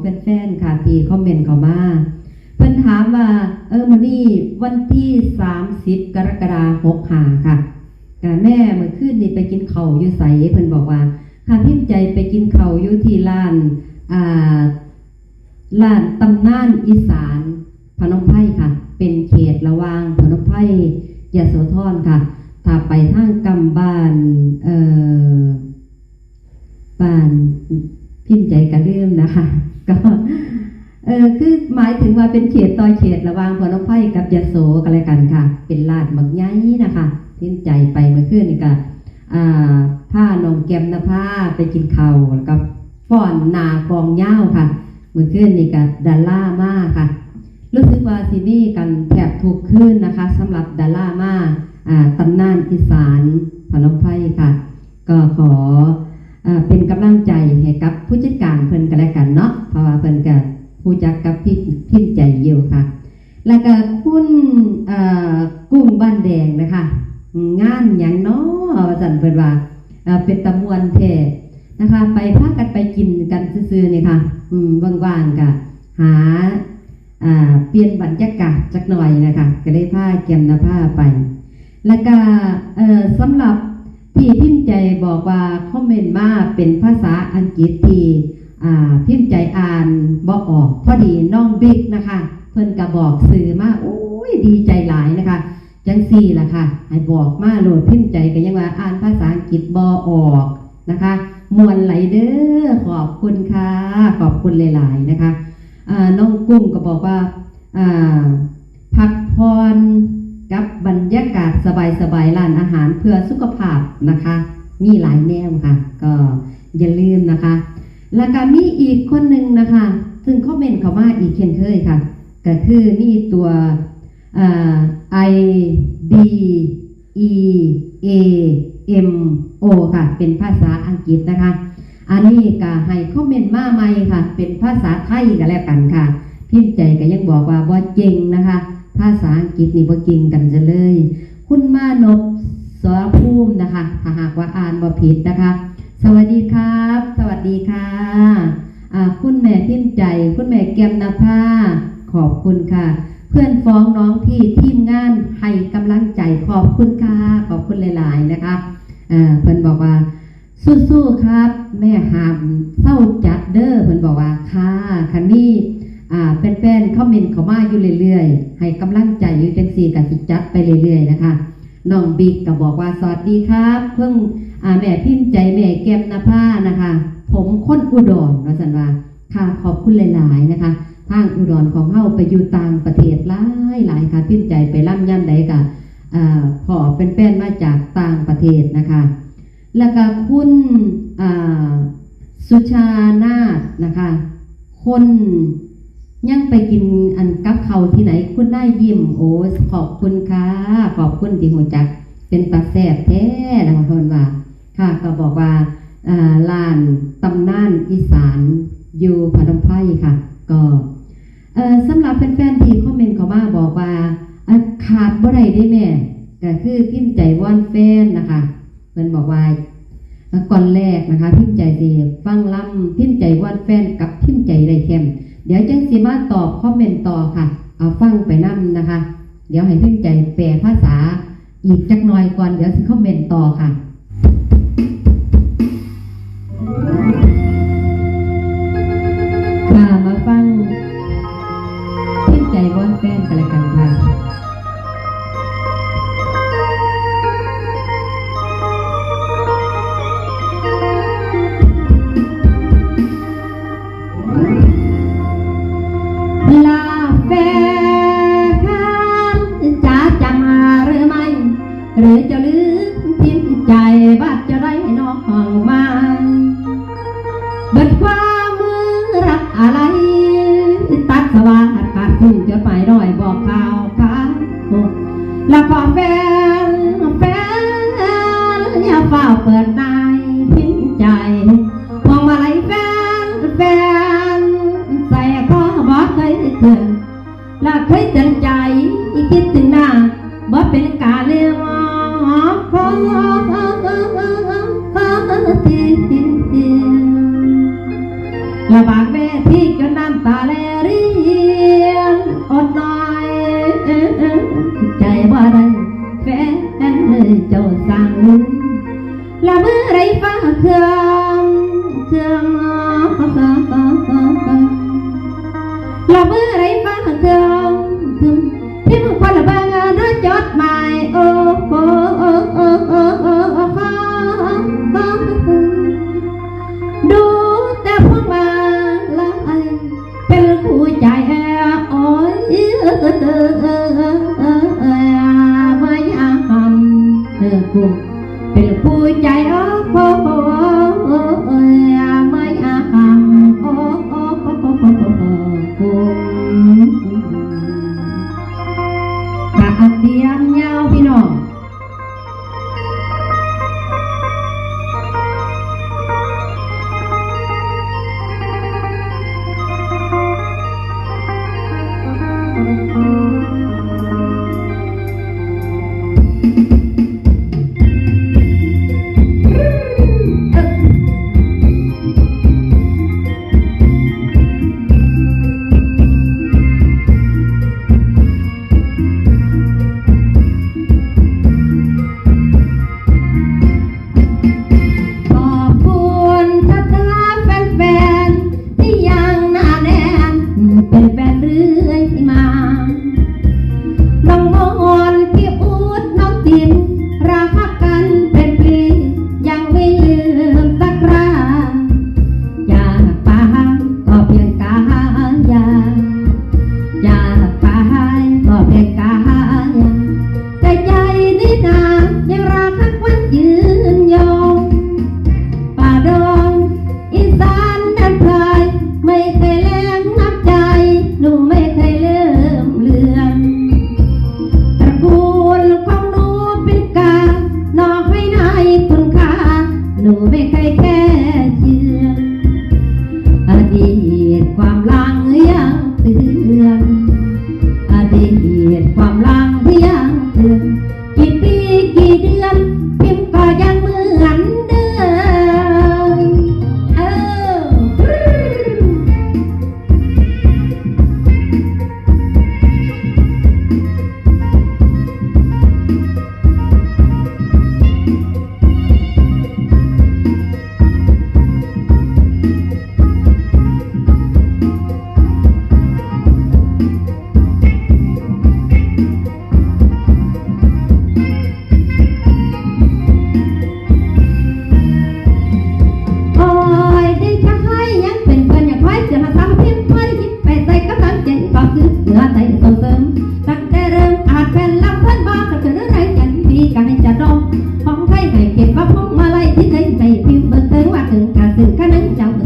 แฟนๆค่ะที่คอมเมนต์เข้ามาเพิ่นถามว่า เออมื้อนี้วันที่30กรกฎาคม65ค่ะกะแม่เมื่อคืนนี้ไปกินข้าวอยู่ไสเพิ่นบอกว่า ค่ะพิมพ์ใจไปกินข้าวอยู่ที่ร้านอ่าลานตำนานอีสานพนมไพรค่ะ เป็นเขตระวางพนมไพรยโสธรค่ะถ้าไปทางกำบ้านเอ่อบ้านพิมพ์ใจกระเดื่มนะคะ ก็เออคือหมายถึงว่าเป็นเขตต่อเขตระหว่างพนมไพรกับยโสกันเลยกันค่ะ เป็นลาดบักใหญ่นะคะพิมพ์ใจไปเมื่อคืนนี่ก็ผ้านองแกมนะผ้าไปกินข้าวแล้วก็ฟ้อนนากองเย้าค่ะ เมื่อคืนนี่ก็ดอลล่ามากค่ะ รู้สึกว่าซีนี่กันแทบทุกคืนนะคะสำหรับดอลล่ามาตำนานอีสานพนมไพรค่ะ ก็ขอ เป็นกำลังใจให้กับผู้จัดการเพิ่นกันแล้วกันเนาะเพราะว่าเพิ่นก็ผู้จักกับพี่พิมพ์ใจอยู่ค่ะ แล้วก็คุณกุ้งบ้านแดงนะคะ งานหยังเนาะสันเพิ่นว่าเป็นตะมวนแท้นะคะ ไปพากันไปกินกันซื่อๆนี่ค่ะอืมว่างๆกะหาเปลี่ยนบรรยากาศจักหน่อยนะคะก็เลยพาเกียมนาผ้าไป แล้วก็สำหรับ ที่พิมพ์ใจบอกว่าคอมเมนต์มาเป็นภาษาอังกฤษที่พิมพ์ใจอ่านบอกออก พอดีน้องบิ๊กนะคะ เพิ่นก็บอกสื่อมาโอ้ยดีใจหลายนะคะ จังซี่ล่ะค่ะให้บอกมาโหลดพิมพ์ใจก็ยังว่าอ่านภาษาอังกฤษบอออกนะคะมวนไหลเด้อขอบคุณค่ะ ขอบคุณหลาย ๆ นะคะน้องกุ้งก็บอกว่าอ่าพักพร กับบรรยากาศสบายๆร้านอาหารเพื่อสุขภาพนะคะ มีหลายแนวค่ะ ก็อย่าลืมนะคะ แล้วก็มีอีกคนหนึ่งนะคะ ซึ่งคอมเมนต์เข้ามาอีกเช่นเคยค่ะ ก็คือนี่ตัว I D E A M O ค่ะ เป็นภาษาอังกฤษนะคะ อันนี้ก็ให้คอมเมนต์มาใหม่ค่ะ เป็นภาษาไทยกันแล้วกันค่ะ พิมพ์ใจก็ยังบอกว่าบ่เก่งนะคะ ภาษาอังกฤษนี่บ่ก่งกันจะเลย คุณมานพสรภูมินะคะถ้าหากว่าอ่านบ่ผิดนะคะ สวัสดีครับ สวัสดีค่ะอ่าคุณแม่พิมพ์ใจ คุณแม่แก้มนภาขอบคุณค่ะ เพื่อนฟ้องน้องที่ทีมงานให้กำลังใจขอบคุณค่ะขอบคุณหลาย ๆ นะคะอ่าเพื่อนบอกว่าสู้ๆครับ แม่หามเศร้าจัดเด้อเพื่อนบอกว่าค่ะคันนี้ อ่าแฟนๆคอมเมนต์เข้ามาอยู่เรื่อยๆ ให้กำลังใจอยู่จังสี่กับสิจัดไปเรื่อยๆนะคะน้องบิ๊กก็บอกว่าสวัสดีครับ เพิ่งอ่าแม่พิมพ์ใจแม่แก้มนภานะคะ ผมค้นอุดรว่าสันว่าค่ะขอบคุณหลาย ๆ นะคะทางอุดรของเฮาไปอยู่ต่างประเทศหลายหลายค่ะพิมพ์ใจไปล่ำย่ำใดกะอ่าพอเป็นแฟนมาจากต่างประเทศนะคะ แล้วก็คุณสุชานาถนะคะ คน ยังไปกินอันกับเขาที่ไหนคุณได้ยิ้มโอ้ขอบคุณค่ะขอบคุณที่หัวจัก เป็นตาแสบแท้นะคะเพิ่นว่า ค่ะก็บอกว่าลานตำนานอีสานอยู่พนมไพรค่ะ ก็สำหรับแฟนๆที่คอมเมนต์เขามาบอกว่าขาดบ่ได้ได้แม่ก็คือพิมพ์ใจว่อนแฟนนะคะเพิ่นบอกว่าก่อนแรกนะคะ พิมพ์ใจสิฟังล่ำพิมพ์ใจว่อนแฟนกับพิมพ์ใจได้แคม เดี๋ยวจังสีมาตอบคอมเมนต์ต่อค่ะ เอาฟังไปนํนะคะ เดี๋ยวให้พิมพ์ใจแปลภาษาอีกจักหน่อยก่อนเดี๋ยวสิคอมเมนต์ต่อค่ะือจะลืมพิมพ์ใจว่าจะได้น้องมาเบิดความมือรักอะไร ตัดสว่างขาดทิ้นจดหมายน้อยบอกข่าวข่าวแล้วก็แฟน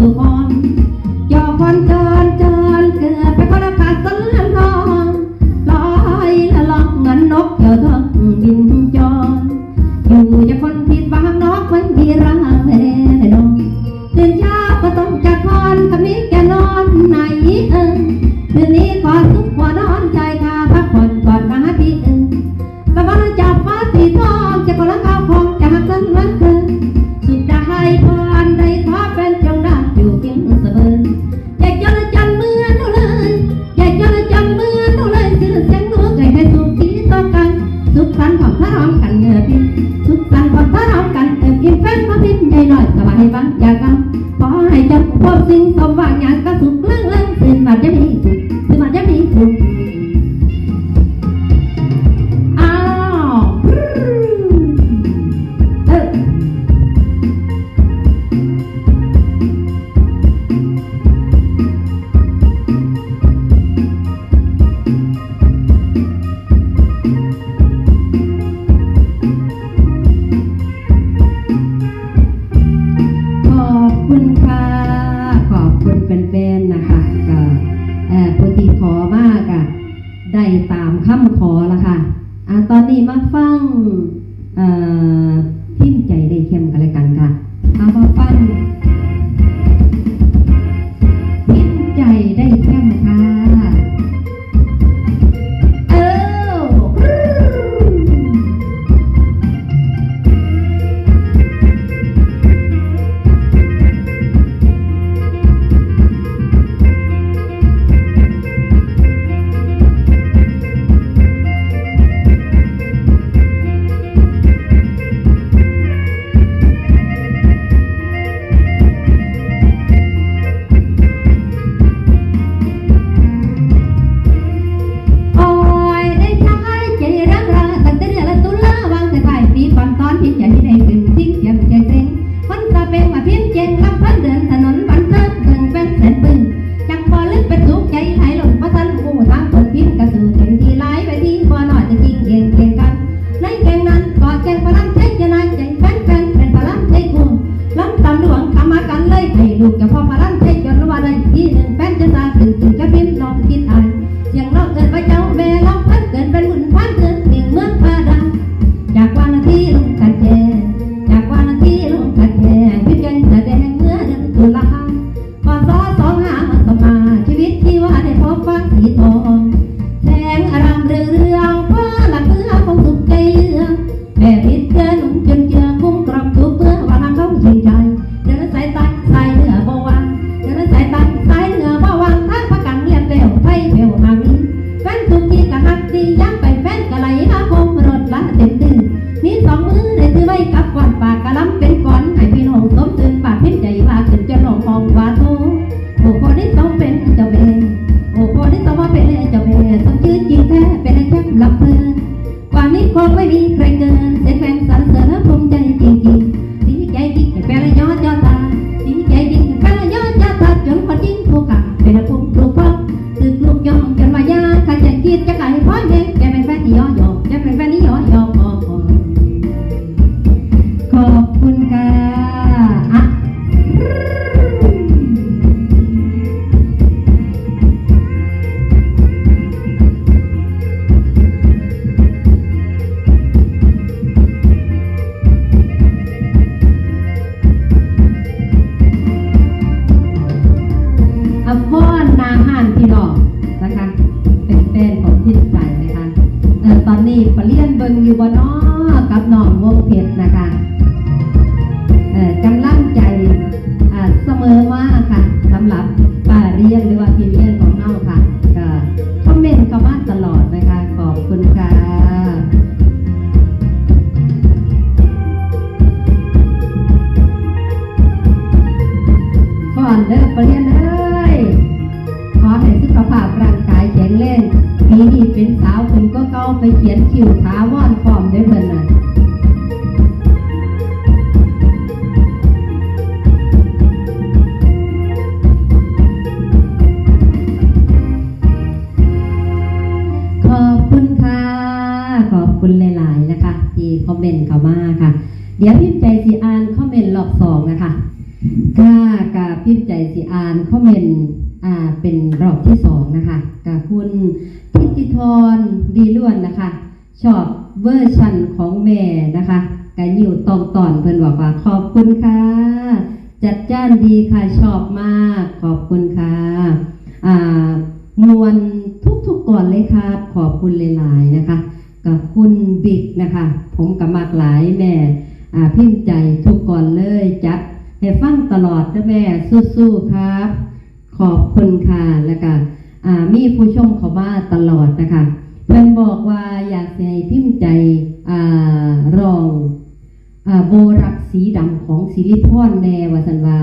หลวงพ่อ ใจจำพบสิ่งสมหวังอย่างกระสุนเรื่องเรื่องสิ่งมาจะมี abundant ปรเรียนเอ้ยขอให้สุขภาพร่างกายแข็งแรงปีนี้เป็นสาวคุณก็เก้าไปเขียนคิวถาว่อนฟอมได้อเบิ่นน่ะ อ่านคอมเมนต์อ่าเป็นรอบที่สองนะคะกับคุณทิติธรดีล้วนนะคะชอบเวอร์ชันของแม่นะคะกับยิวตองตอนเพิ่นบอกว่าขอบคุณค่ะ จัดจ้านดีค่ะชอบมากขอบคุณค่ะอ่ามวลทุกๆก่อนเลยครับ ขอบคุณหลายๆนะคะกับคุณบิ๊กนะคะ ผมกับมากหลายแม่อ่าพิมพ์ใจทุกก่อนเลยจัด ให้ฟังตลอดนะแม่สู้ๆครับ ขอบคุณค่ะแล้วก็มีผู้ชมเขามาตลอดนะคะเพิ่อนบอกว่าอยากให้พิมพ์ใจอรองอโบรักสีดำของสิริพรแนวสันวา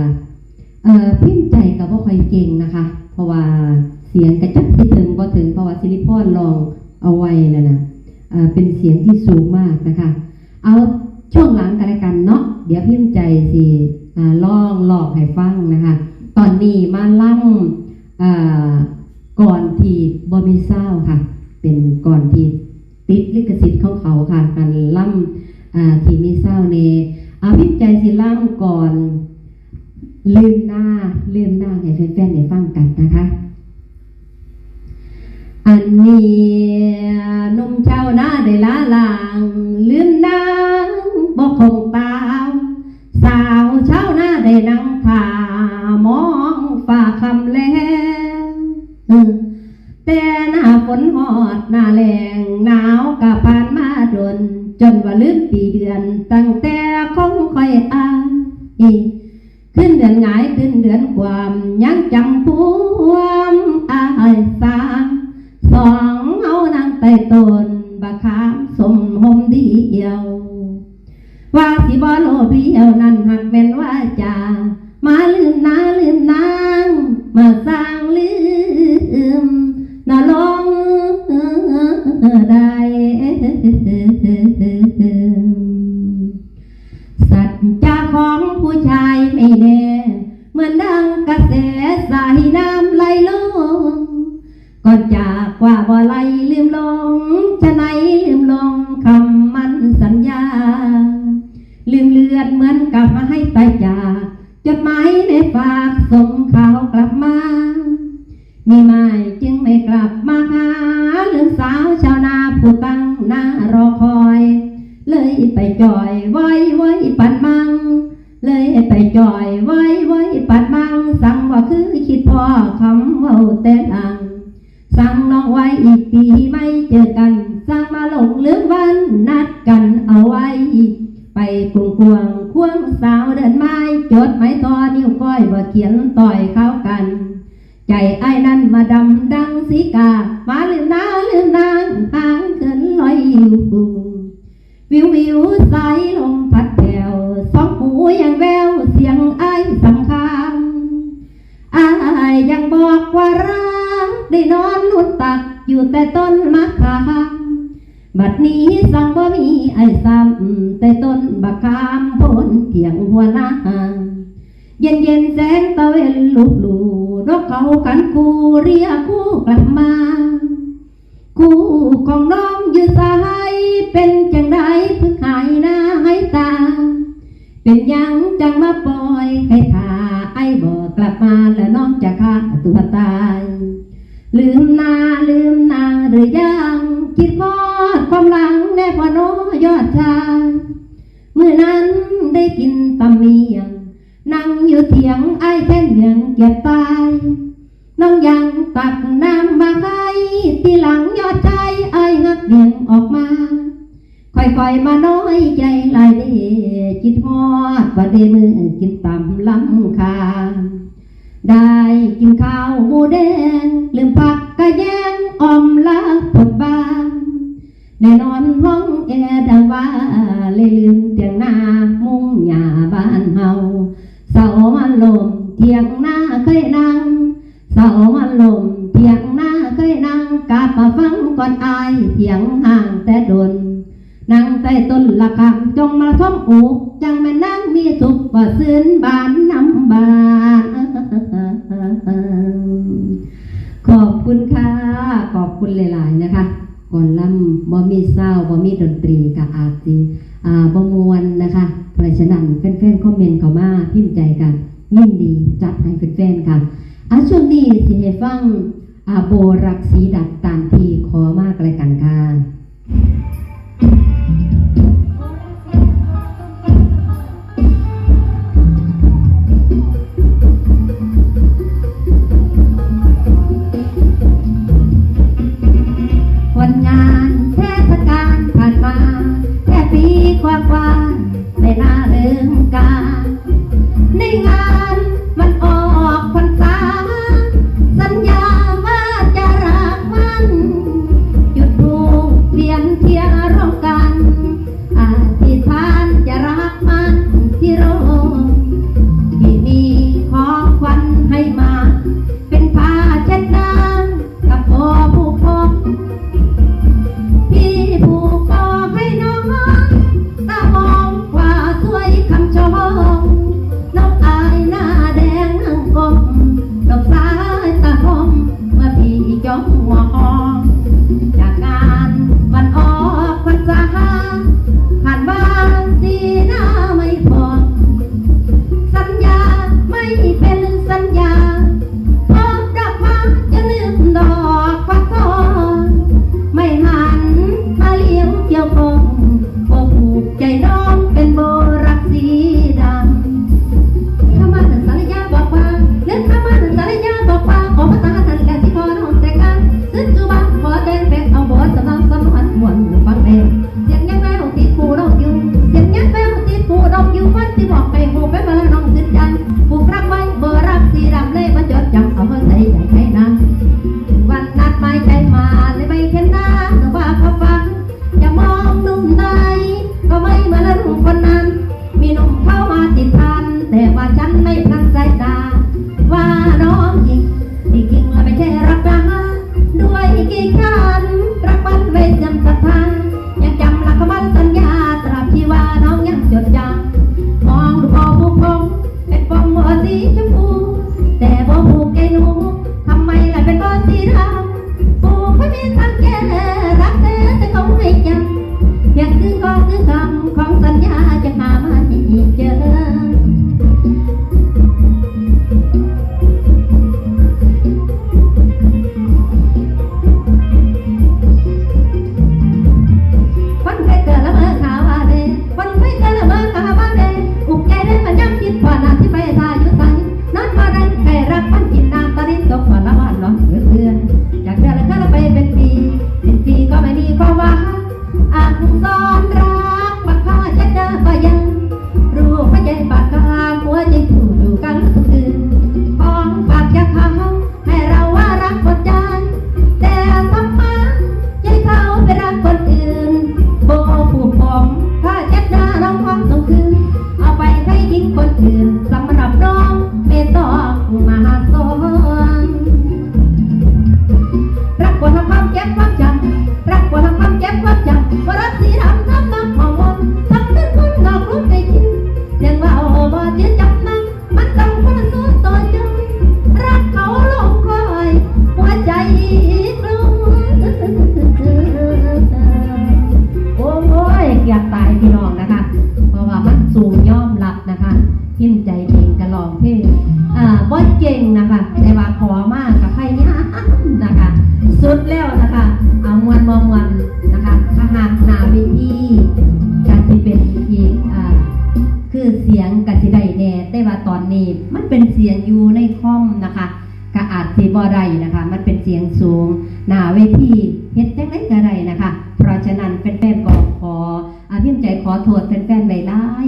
พิมพ์ใจกับว่าค่อยเก่งนะคะ เพราะว่าเสียงกระจับที่ถึงก็ถึงเพราะว่าสิริพรลองเอาไว้นะนะเป็นเสียงที่สูงมากนะคะ เอาช่วงหลังกันล้วกันเนาะเดี๋ยวพิมพ์ใจสิ อ่าล่อกให้ฟังนะคะ ตอนนี้มาล่ำก่อนที่บอมีเศร้าค่ะ เป็นก่อนที่ติดลิขสิทธิ์ของเขาค่ะการล่ำที่มีเศร้าเนอาพิมพ์ใจสิล่ำก่อนลืมหน้าลืมหน้าให้แฟนๆได้ฟังกันนะคะ อันนี้นุ่มชาวนาได้ละลาง ลืมนางบ่คงตามสาวชาว ได้นั่งทามองฝ่าคำแลงแต่หน้าฝนหอดหน้าแรงหนาวกะผ่านมาดน จนว่าลืมปีเดือน ตั้งแต่คงค่อยอ่านอีขึ้นเดือนหงายขึ้นเดือนความยังจำพวมอายสางสองเอานางไต่ตนบะขามสมหมเดียว ว่าสิบ่โลเพียวนั้นหักเป็นว่าจามาลืมนาลืมนางมาสร้างลืมนาลงได้สัจจะของผู้ชายไม่แน่เหมือนดังกระแสสายน้ำไหลลงก่อนจากว่าบ่ไหล มาให้ตายจา สาวเดินไม้จดไม้ต่อนิ้วก้อยว่าเขียนต่อยเข้ากัน ใจไอ้นั้นมาดำดังสีกา มาลืมนาลืมนางหางเขินลอยลิวปูวิววิวสายลมพัดแผ่วสองหูยังแววเสียงไอ้ายสังคามอายยังบอกว่ารักได้นอนนุ่นตักอยู่แต่ต้นมะขาม บัดนี้สั่งบ่มีไอ้ซ้ำแต่ต้นบักขามพ้นเถียงหัวหน้าเย็นเย็นแสงตะเวนลุกลูนกเขาขันคูเรียกคู่กลับมา คู่ของน้องอยู่สายเป็นจังไดเพิ่งหายหน้าหายตา เป็นยังจังมาปล่อยให้ทาไอ้บอกกลับมาแล้วน้องจะฆ่าตัวตาย ลืมนาลืมนางหรือยังคิดทอดความหลังแน่พอน้อยอดชายเมื่อนั้นได้กินตำเมียงนั่งอยู่เถียงไอ้แค่เหนียงเกียดตายน้องยังตักน้ำมาให้ทีหลังยอดชายไอ้งักเดียงออกมาค่อยๆมาน้อยใจลายเดจิตฮอดว่าเดมือกินตำลำคา ได้กินข้าวหมูแดงลืมผักกะแยงออมละผดบางแน่นอนห้องแอร์ดังว่าเลยลืมเตียงหน้ามุงหญ้าบ้านเฮาเสามันลมเทียงหน้าเคยนั่งเสามันลมเทียงหน้าเคยนั่งกลับมาฟังก่อนอายเถียงห่างแต่ดนนั่งใต้ต้นละคำจงมาท่อมอูจังแม่นั่งมีสุขว่าซื้นบานน้ำ ขอบคุณค่ะ ขอบคุณหลาย ๆ นะคะก่อนล่ำบ่มีเศร้าบ่มีดนตรีกับอาจสิอ่าบ่มวนนะคะเพราะฉะนั้นแฟนๆคอมเมนต์เข้ามาพิมพ์ใจกัน ยินดีจัดให้แฟนๆค่ะอะช่วงนี้สิให้ฟังอ่าโบรักสีดัดตามที่ขอมากเลยกันค่ะ มา แค่ปีกว่าๆไม่น่าลืมการในงาน ฉันไม่ำคิดว่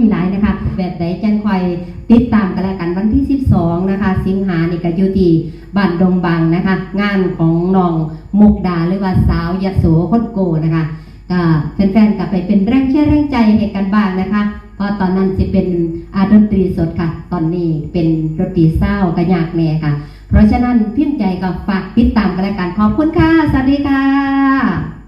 ีหลายนะคะแบบใดจังคอยติดตามกันแล้วกันวันที่ 12 นะคะ สิงหานี่ก็อยู่ที่บ้านดงบังนะคะ งานของน้องมุกดาหรือว่าสาวยโสคนโกนะคะก็แฟนๆกลับไปเป็นแรงเชื่อแรงใจให้กันบ้างนะคะเพราะตอนนั้นจะเป็นอาดนตรีสดค่ะ ตอนนี้เป็นดนตรีเศร้ากระยากแน่ค่ะ เพราะฉะนั้นพิมพ์ใจก็ฝากติดตามกันแล้วกันขอบคุณค่ะ สวัสดีค่ะ